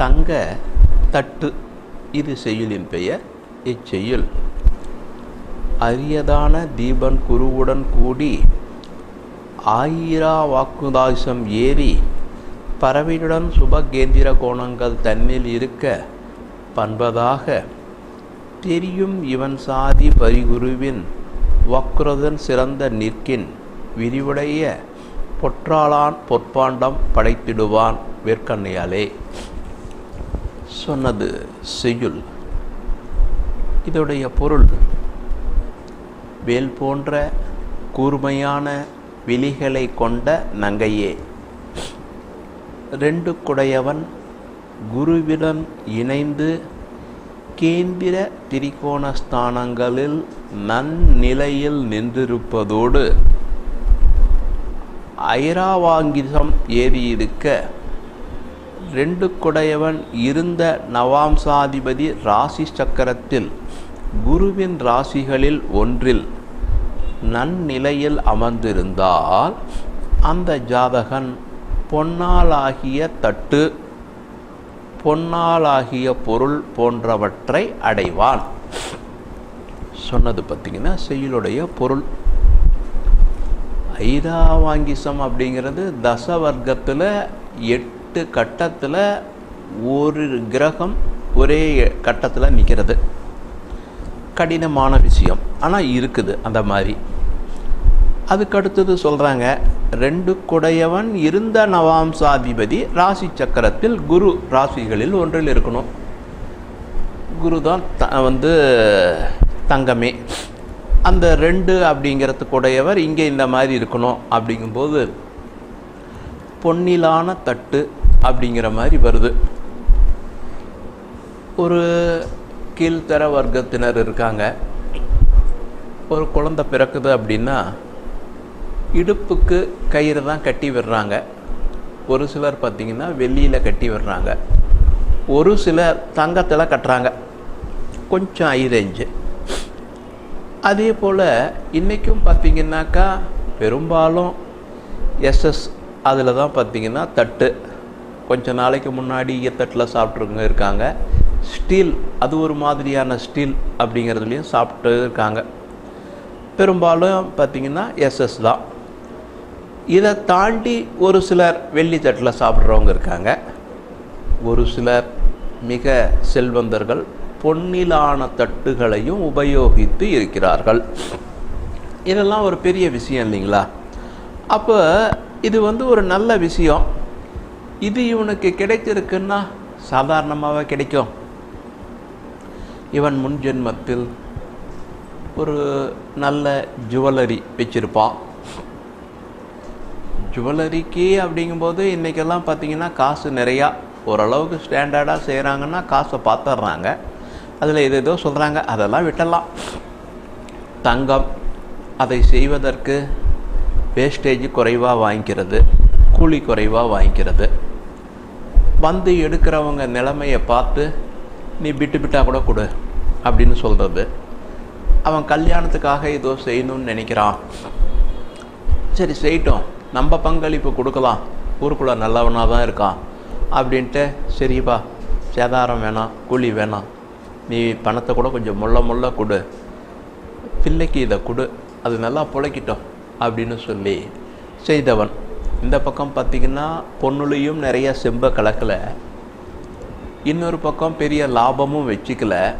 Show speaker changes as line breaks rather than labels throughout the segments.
தங்க தட்டு. இது செய்யுளின் பெயர் இச்செய்யுள். அரியதான தீபன் குருவுடன் கூடி ஆயிரா வாக்குதாசம் ஏறி பறவையுடன் சுபகேந்திர கோணங்கள் தன்னில் இருக்க பண்பதாக தெரியும் இவன் சாதி பரிகுருவின் வக்ரதன் சிறந்த நிற்கின் விரிவுடைய பொற்றாளான் பொற்பாண்டம் படைத்திடுவான் வேர்க்கண்ணையாலே. சொன்னது செய்யுள். இதோடைய பொருள் வேல் போன்ற கூர்மையான விழிகளை கொண்ட நங்கையே. ரெண்டு குடையவன் குருவிடன் இணைந்து கேந்திர திரிகோண ஸ்தானங்களில் நன்னிலையில் நின்றிருப்பதோடு ஐராவாங்கிசம் ஏறியிருக்க ரெண்டு குடையவன் இருந்த நவாம்சாதிபதி ராசி சக்கரத்தில் குருவின் ராசிகளில் ஒன்றில் நன்னிலையில் அமர்ந்திருந்தால் அந்த ஜாதகன் பொன்னாலாகிய தட்டு பொன்னாலாகிய பொருள் போன்றவற்றை அடைவான். சொன்னது பார்த்திங்கன்னா செயலுடைய பொருள். ஐராவாங்கிசம் அப்படிங்கிறது தசவர்க்கத்தில் எட்டு கட்டத்தில் ஒரு கிரகம் ஒரே கட்டத்தில் நிற்கிறது கடினமான விஷயம். ஆனால் இருக்குது அந்த மாதிரி. அதுக்கடுத்தது சொல்கிறாங்க ரெண்டு குடையவன் இருந்த நவாம்சாதிபதி ராசி சக்கரத்தில் குரு ராசிகளில் ஒன்றில் இருக்கணும். குரு தான் த வந்து தங்கமே. அந்த ரெண்டு அப்படிங்கிறது குடையவர் இங்கே இந்த மாதிரி இருக்கணும் அப்படிங்கும்போது பொன்னிலான தட்டு அப்படிங்கிற மாதிரி வருது. ஒரு கீழ்த்தர வர்க்கத்தினர் இருக்காங்க. ஒரு குழந்தை பிறக்குது அப்படின்னா இடுப்புக்கு கயிறு தான் கட்டி விடுறாங்க. ஒரு சிலர் பார்த்திங்கன்னா வெள்ளியில் கட்டி விடுறாங்க. ஒரு சிலர் தங்கத்தில் கட்டுறாங்க. கொஞ்சம் ஐ ரேஞ்சு அதே போல் இன்றைக்கும் பார்த்திங்கனாக்கா பெரும்பாலும் எஸ்எஸ் அதில் தான் பார்த்திங்கன்னா தட்டு. கொஞ்ச நாளைக்கு முன்னாடி ஈயத்தட்டில் சாப்பிட்ருங்க இருக்காங்க. ஸ்டீல் அது ஒரு மாதிரியான ஸ்டீல் அப்படிங்கிறதுலையும் சாப்பிட்டு இருக்காங்க. பெரும்பாலும் பார்த்திங்கன்னா எஸ்எஸ் தான். இதை தாண்டி ஒரு சிலர் வெள்ளி தட்டில் சாப்பிட்றவங்க இருக்காங்க. ஒரு சிலர் மிக செல்வந்தர்கள் பொன்னிலான தட்டுகளையும் உபயோகித்து இருக்கிறார்கள். இதெல்லாம் ஒரு பெரிய விஷயம் இல்லைங்களா? அப்போ இது வந்து ஒரு நல்ல விஷயம். இது இவனுக்கு கிடைச்சிருக்குன்னா சாதாரணமாகவே கிடைக்கும். இவன் முன் ஜென்மத்தில் ஒரு நல்ல ஜுவல்லரி வச்சுருப்பான். ஜுவல்லரிக்கு அப்படிங்கும்போது இன்றைக்கெல்லாம் பார்த்திங்கன்னா காசு நிறையா. ஓரளவுக்கு ஸ்டாண்டர்டாக செய்கிறாங்கன்னா காசை பார்த்துட்றாங்க அதில் எது ஏதோ சொல்கிறாங்க அதெல்லாம் விட்டலாம் தங்கம் அதை செய்வதற்கு வேஸ்டேஜ் குறைவாக வாங்கிக்கிறது. கூலி குறைவாக வாங்கிக்கிறது. வந்து எடுக்கிறவங்க நிலைமையை பார்த்து நீ விட்டு விட்டால் கூட கொடு அப்படின்னு சொல்கிறது அவன் கல்யாணத்துக்காக ஏதோ செய்யணும்னு நினைக்கிறான். சரி செய்யட்டும். நம்ம பங்களிப்பு கொடுக்கலாம். ஊருக்குள்ளே நல்லவனாக தான் இருக்கான் அப்படின்ட்டு சரிப்பா சேதாரம் வேணாம் கூலி வேணாம். நீ பணத்தை கூட கொஞ்சம் முள்ள முள்ள கொடு. பிள்ளைக்கு இதை கொடு. அது நல்லா பிழைக்கிட்டோம் அப்படின்னு சொல்லி செய்தவன். இந்த பக்கம் பார்த்திங்கன்னா பொண்ணுலையும் நிறைய செம்ப கலக்கலை. இன்னொரு பக்கம் பெரிய லாபமும் வச்சுக்கல.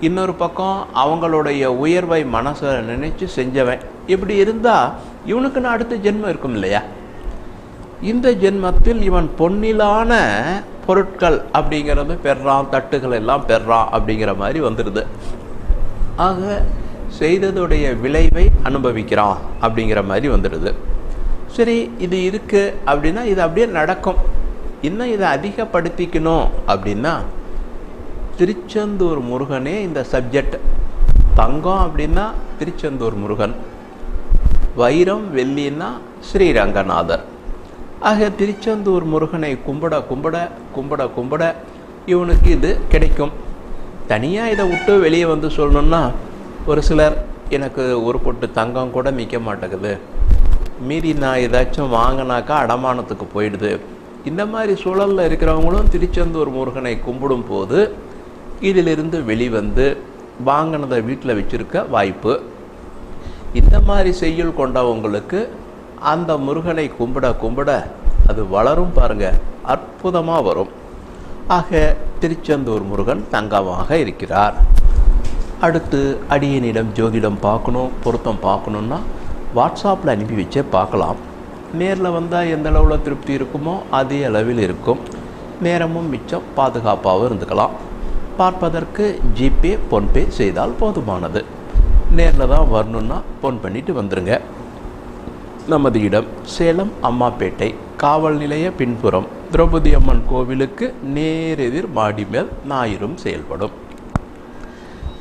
இன்னொரு பக்கம் அவங்களுடைய உயர்வை மனசை நினச்சி செஞ்சவன். இப்படி இருந்தால் இவனுக்குன்னு அடுத்த ஜென்மம் இருக்கும் இல்லையா? இந்த ஜென்மத்தில் இவன் பொன்னிலான பொருட்கள் அப்படிங்கிறது பெறான் தட்டுகள் எல்லாம் பெறான் அப்படிங்கிற மாதிரி வந்துடுது. ஆக செய்ததுடைய விளைவை அனுபவிக்கிறான் அப்படிங்கிற மாதிரி வந்துடுது. சரி இது இருக்குது அப்படின்னா இது அப்படியே நடக்கும். இன்னும் இதை அதிகப்படுத்திக்கணும் அப்படின்னா திருச்செந்தூர் முருகனே இந்த சப்ஜெக்ட். தங்கம் அப்படின்னா திருச்செந்தூர் முருகன். வைரம் வெள்ளின்னா ஸ்ரீரங்கநாதர். ஆக திருச்செந்தூர் முருகனை கும்பிட கும்பிட கும்பிட கும்பிட இவனுக்கு இது கிடைக்கும். தனியாக இதை விட்டு வெளியே வந்து சொல்லணுன்னா ஒரு சிலர் எனக்கு ஒரு பொட்டு தங்கம் கூட நிற்க மாட்டேங்குது. மீறி நான் ஏதாச்சும் வாங்கினாக்கா அடமானத்துக்கு போயிடுது. இந்த மாதிரி சூழலில் இருக்கிறவங்களும் திருச்செந்தூர் முருகனை கும்பிடும் போது இதிலிருந்து வெளிவந்து வாங்கினதை வீட்டில் வச்சிருக்க வாய்ப்பு. இந்த மாதிரி செய்யுள் கொண்டவங்களுக்கு அந்த முருகனை கும்பிட கும்பிட அது வளரும் பாருங்க அற்புதமாக வரும். ஆக திருச்செந்தூர் முருகன் தங்கமாக இருக்கிறார். அடுத்து அடியனிடம் ஜோதிடம் பார்க்கணும் பொருத்தம் பார்க்கணுன்னா வாட்ஸ்அப்பில் அனுப்பி வச்சே பார்க்கலாம். நேரில் வந்தால் எந்த அளவில் திருப்தி இருக்குமோ அதே அளவில் இருக்கும். நேரமும் மிச்சம் பாதுகாப்பாகவும் இருந்துக்கலாம். பார்ப்பதற்கு ஜிபே ஃபோன்பே செய்தால் போதுமானது. நேரில் தான் வரணுன்னா ஃபோன் பண்ணிட்டு வந்துடுங்க நமது இடம் சேலம் அம்மாப்பேட்டை காவல் நிலைய பின்புறம் திரௌபதி அம்மன் கோவிலுக்கு நேரெதிர் மாடி மேல் ஞாயிறும் செயல்படும்.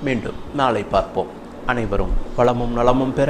மீண்டும் நாளை பார்ப்போம். அனைவரும் வளமும் நலமும் பெற